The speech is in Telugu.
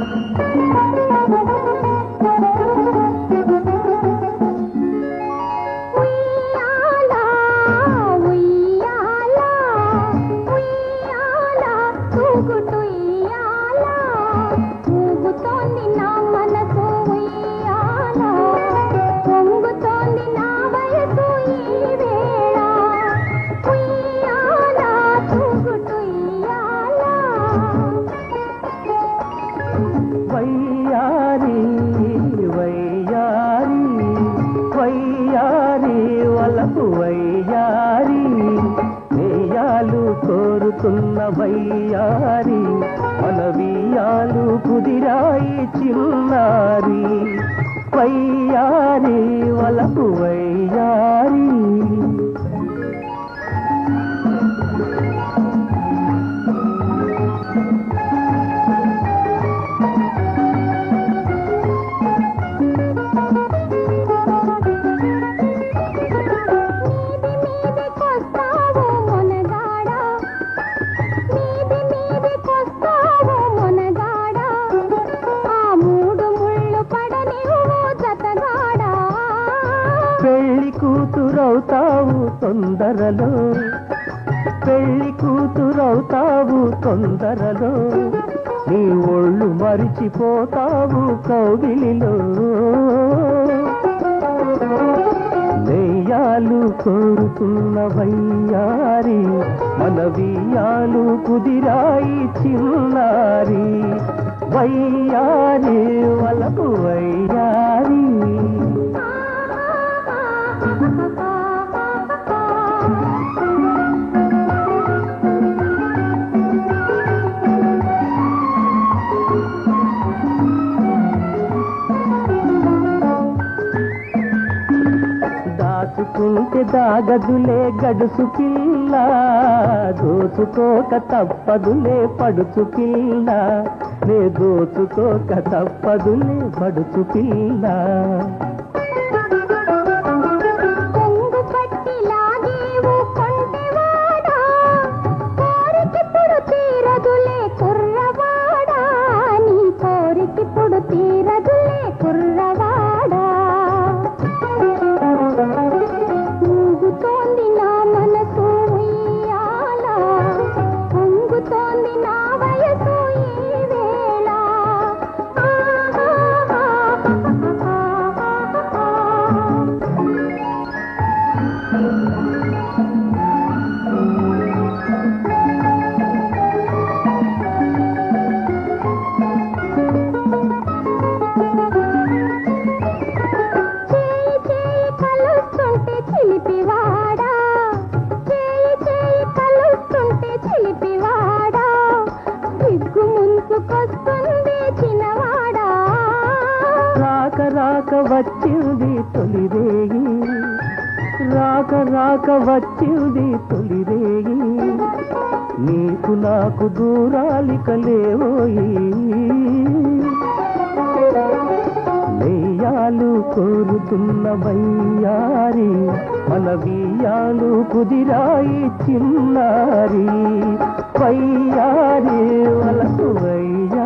Música వయ్యారి వలకు వయ్యారి వేయాలు కోరుతున్న వయ్యారి వలవీయాలు కుదిరాయి చిన్నారి. వయ్యారి వలకు వయ్యారి కూతురవుతావు తొందరలో. పెళ్ళి కూతురవుతావు తొందరలో. నీ ఒళ్ళు మరిచిపోతావు కౌగిలిలో. నెయ్యాలు కోరుతున్న వయ్యారి మన కుదిరాయి చిన్నారి. వయ్యారి వలకు వయ్యారి దాచుకుంటే దాగదులే గడుసు పిల్ల దోచుకోక తప్పదులే పడుచు పిల్ల నే దోచుకోక తప్పదులే పడుచు పిల్ల రాక రాక వచ్చింది తొలిరేగి రాక రాక వచ్చింది తొలిరేగి నీకు నాకు దూరాలిక లేవోయి. నెయ్యాలు కోరుతున్న బయ్యారి మన బియ్యాలు కుదిరాయి చిన్నారి. పయ్యారి వలసు వయ్య.